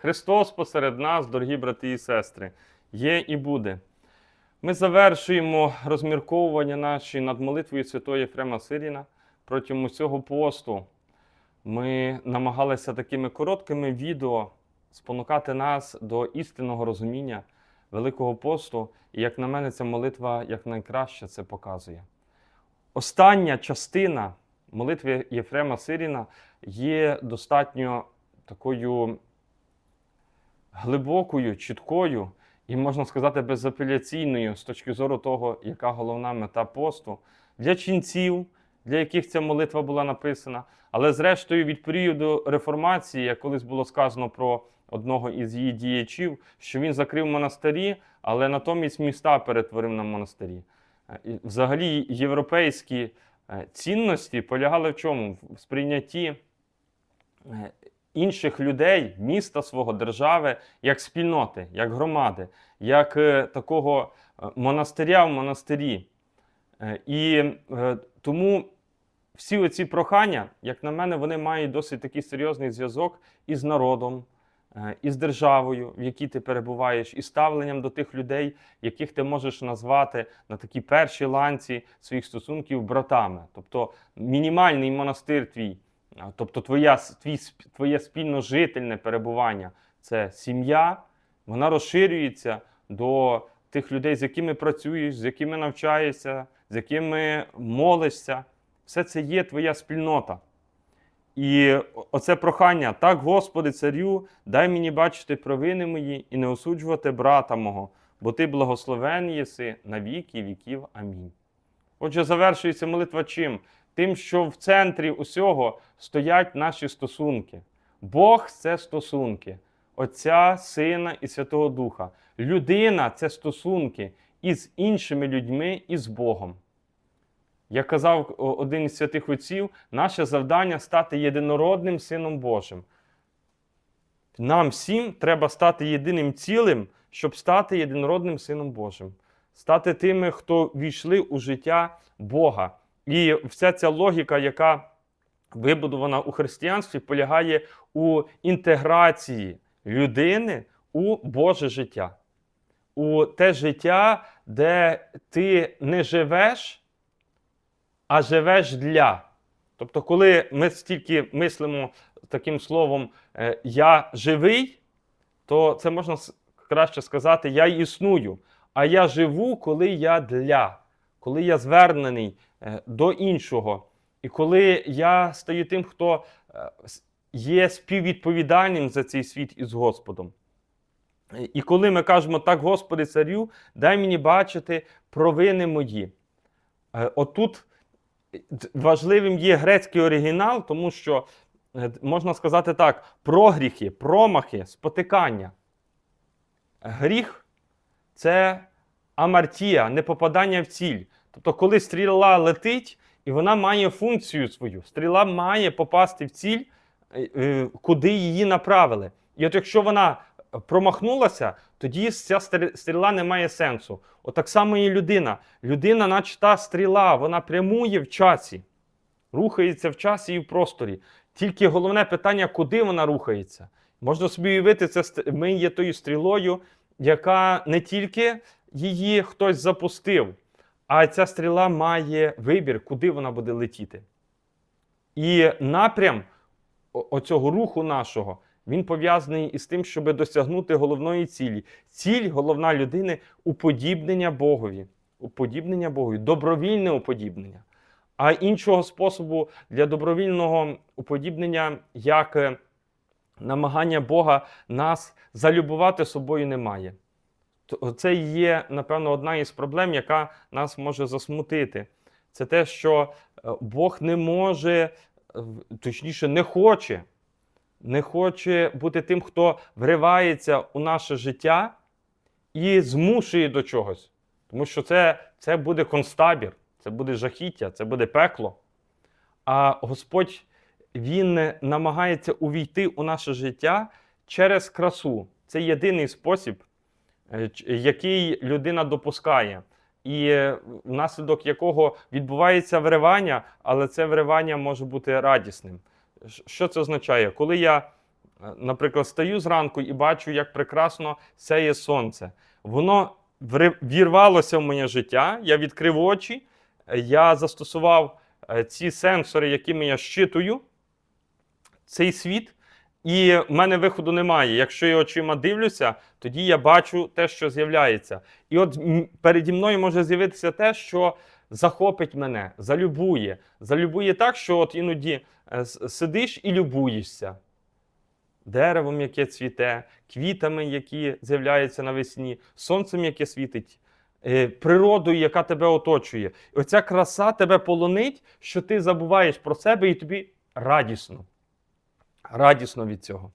Христос посеред нас, дорогі брати і сестри, є і буде. Ми завершуємо розмірковування наші над молитвою Святої Єфрема Сиріна. Протягом усього посту ми намагалися такими короткими відео спонукати нас до істинного розуміння Великого посту. І, як на мене, ця молитва якнайкраще це показує. Остання частина молитви Єфрема Сиріна є достатньо такою глибокою, чіткою і, можна сказати, безапеляційною з точки зору того, яка головна мета посту для ченців, для яких ця молитва була написана. Але, зрештою, від періоду реформації, як колись було сказано про одного із її діячів, що він закрив монастирі, але натомість міста перетворив на монастирі. Е, Взагалі, європейські е, цінності полягали в чому? В сприйнятті е, інших людей, міста свого, держави, як спільноти, як громади, як е, такого е, монастиря в монастирі. Е, І тому всі оці прохання, як на мене, вони мають досить такий серйозний зв'язок із народом, із державою, в якій ти перебуваєш, і ставленням до тих людей, яких ти можеш назвати на такій першій ланці своїх стосунків братами. Тобто мінімальний монастир твій, тобто твоя, твій, твоє спільножительне перебування це сім'я, вона розширюється до тих людей, з якими працюєш, з якими навчаєшся, з якими молишся. Все це є твоя спільнота. І оце прохання: так, Господи, царю, дай мені бачити провини мої і не осуджувати брата мого, бо ти благословен єси на віки віків. Амінь. Отже, завершується молитва чим? Тим, що в центрі усього стоять наші стосунки. Бог це стосунки Отця, Сина і Святого Духа. Людина це стосунки із іншими людьми і з Богом. Як казав один із святих отців, наше завдання стати єдинородним Сином Божим. Нам всім треба стати єдиним цілим, щоб стати єдинородним Сином Божим, стати тими, хто війшли у життя Бога. І вся ця логіка, яка вибудована у християнстві, полягає у інтеграції людини у Боже життя, у те життя, де ти не живеш, а живеш для. Тобто, коли ми стільки мислимо таким словом е, я живий, то це можна краще сказати я існую. А я живу, коли я для, коли я звернений до іншого. І коли я стаю тим, хто е, є співвідповідальним за цей світ із Господом. Е, І коли ми кажемо так, Господи, царю, дай мені бачити провини мої. Е, Отут важливим є грецький оригінал, тому що е, можна сказати так: прогріхи, промахи, спотикання. Гріх це амартія, непопадання в ціль. Тобто, коли стріла летить, і вона має функцію свою. Стріла має попасти в ціль, е, е, куди її направили. І от якщо вона промахнулася, тоді ця стріла не має сенсу. От так само і людина. Людина, наче та стріла, вона прямує в часі, рухається в часі і в просторі. Тільки головне питання, куди вона рухається. Можна собі уявити, це ми є тою стрілою, яка не тільки її хтось запустив, а ця стріла має вибір, куди вона буде летіти. І напрям оцього руху нашого, він пов'язаний із тим, щоб досягнути головної цілі. Ціль головна людини уподібнення Богові. Уподібнення Богові, добровільне уподібнення. А іншого способу для добровільного уподібнення, як е, намагання Бога нас залюбувати собою немає. Це є, напевно, одна із проблем, яка нас може засмутити. Це те, що е, Бог не може, е, точніше, не хоче, не хоче бути тим, хто вривається у наше життя і змушує до чогось. Тому що це, це буде концтабір, це буде жахіття, це буде пекло. А Господь Він намагається увійти у наше життя через красу. Це єдиний спосіб, який людина допускає, і е, внаслідок якого відбувається вривання, але це вривання може бути радісним. Що це означає? Коли я Е, Наприклад, стаю зранку і бачу, як прекрасно сяє сонце. Воно вірвалося в моє життя, я відкрив очі, е, я застосував е, ці сенсори, якими я щитую цей світ, і в мене виходу немає. Якщо я очима дивлюся, тоді я бачу те, що з'являється. І от переді мною може з'явитися те, що захопить мене, залюбує. Залюбує так, що от іноді е, сидиш і любуєшся. Деревом, яке цвіте, квітами, які з'являються навесні, сонцем, яке світить, е, природою, яка тебе оточує. І оця краса тебе полонить, що ти забуваєш про себе і тобі радісно. Радісно від цього.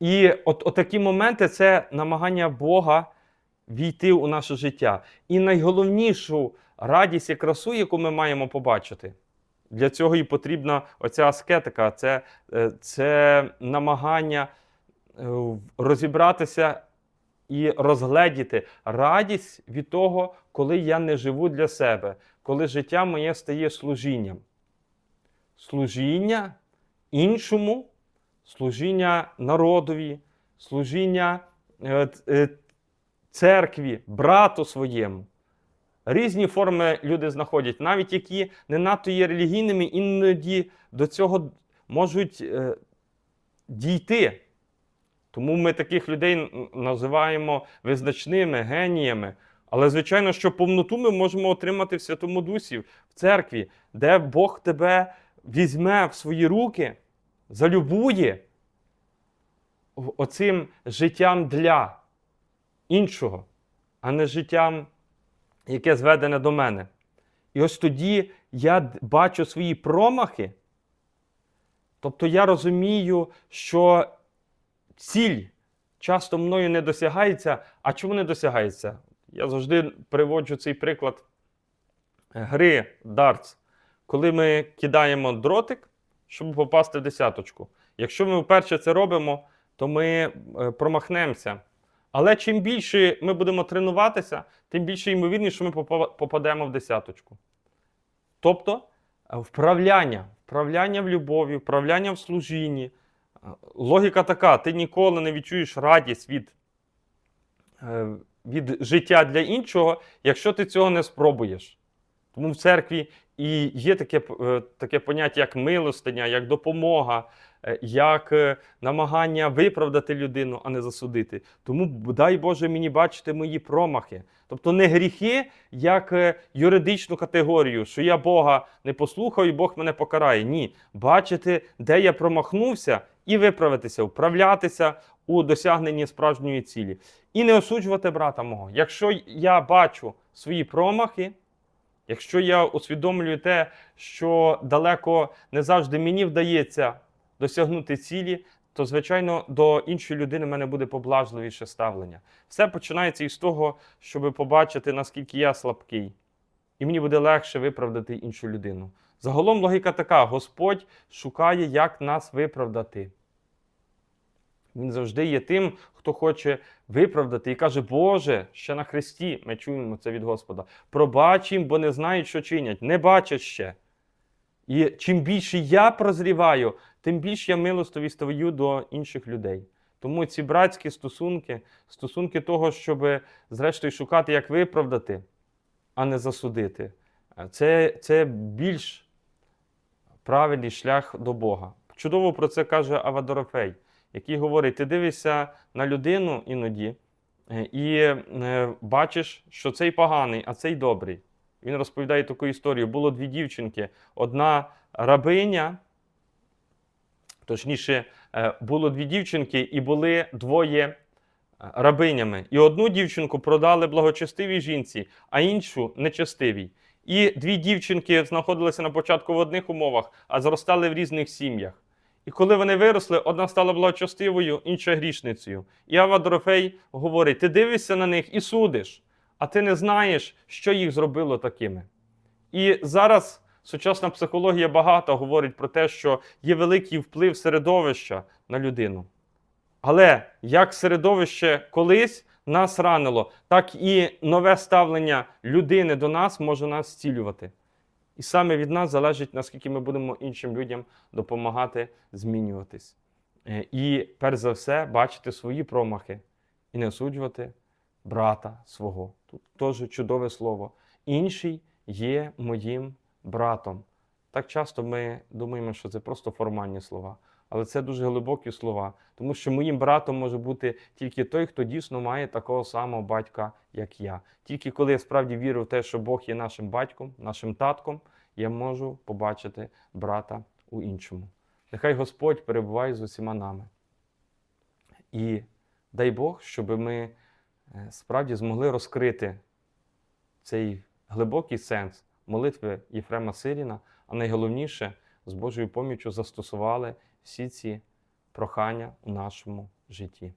І от, от такі моменти це намагання Бога війти у наше життя. І найголовнішу радість і красу, яку ми маємо побачити. Для цього і потрібна оця аскетика, це, е, це намагання е, розібратися і розгледіти радість від того, коли я не живу для себе, коли життя моє стає служінням. Служіння іншому, служіння народові, служіння е, е, церкві, брату своєму. Різні форми люди знаходять, навіть які не надто є релігійними, іноді до цього можуть е, дійти. Тому ми таких людей називаємо визначними, геніями. Але, звичайно, що повноту ми можемо отримати в Святому Дусі, в церкві, де Бог тебе візьме в свої руки, залюбує оцим життям для іншого, а не життям, яке зведене до мене. І ось тоді я бачу свої промахи. Тобто я розумію, що ціль часто мною не досягається. А чому не досягається? Я завжди приводжу цей приклад гри дартс, коли ми кидаємо дротик, щоб попасти в десяточку. Якщо ми вперше це робимо, то ми е, промахнемося. Але чим більше ми будемо тренуватися, тим більше ймовірніше, що ми попадемо в десяточку. Тобто е, вправляння, вправляння в любові, вправляння в служінні. Е, Логіка така: ти ніколи не відчуєш радість від, від життя для іншого, якщо ти цього не спробуєш. Тому в церкві і є таке, е, таке поняття, як милостиня, як допомога, е, як е, намагання виправдати людину, а не засудити. Тому дай Боже мені бачити мої промахи. Тобто не гріхи як юридичну категорію, що я Бога не послухав і Бог мене покарає. Ні. Бачити, де я промахнувся, і виправитися, вправлятися у досягненні справжньої цілі. І не осуджувати брата мого. Якщо я бачу свої промахи, Якщо я усвідомлюю те, що далеко не завжди мені вдається досягнути цілі, то, звичайно, до іншої людини в мене буде поблажливіше ставлення. Все починається із того, щоб побачити, наскільки я слабкий, і мені буде легше виправдати іншу людину. Загалом логіка така: Господь шукає, як нас виправдати. Він завжди є тим, хто хоче виправдати і каже, Боже, ще на Христі, ми чуємо це від Господа. Пробач їм, бо не знають, що чинять, не бачать ще. І чим більше я прозріваю, тим більше я милостиві стаю до інших людей. Тому ці братські стосунки, стосунки того, щоб зрештою шукати, як виправдати, а не засудити, це, це більш правильний шлях до Бога. Чудово про це каже Авадорофей, який говорить: ти дивишся на людину іноді е, і е, бачиш, що цей поганий, а цей добрий. Він розповідає таку історію. Було дві дівчинки: одна рабиня, точніше, е, було дві дівчинки, і були двоє рабинями. І одну дівчинку продали благочестивій жінці, а іншу нечестивій. І дві дівчинки знаходилися на початку в одних умовах, а зростали в різних сім'ях. І коли вони виросли, одна стала благочестивою, інша грішницею. І Ава Дорофей говорить: ти дивишся на них і судиш, а ти не знаєш, що їх зробило такими. І зараз сучасна психологія багато говорить про те, що є великий вплив середовища на людину. Але як середовище колись нас ранило, так і нове ставлення людини до нас може нас зцілювати. І саме від нас залежить, наскільки ми будемо іншим людям допомагати змінюватись. Е, І перш за все бачити свої промахи і не осуджувати брата свого. Тут теж чудове слово. Інший є моїм братом. Так часто ми думаємо, що це просто формальні слова, але це дуже глибокі слова, тому що моїм братом може бути тільки той, хто дійсно має такого самого батька, як я. Тільки коли я справді вірю в те, що Бог є нашим батьком, нашим татком, я можу побачити брата у іншому. Нехай Господь перебуває з усіма нами. І дай Бог, щоб ми е, справді змогли розкрити цей глибокий сенс молитви Єфрема Сиріна, а найголовніше з Божою поміччю застосували всі ці прохання у нашому житті.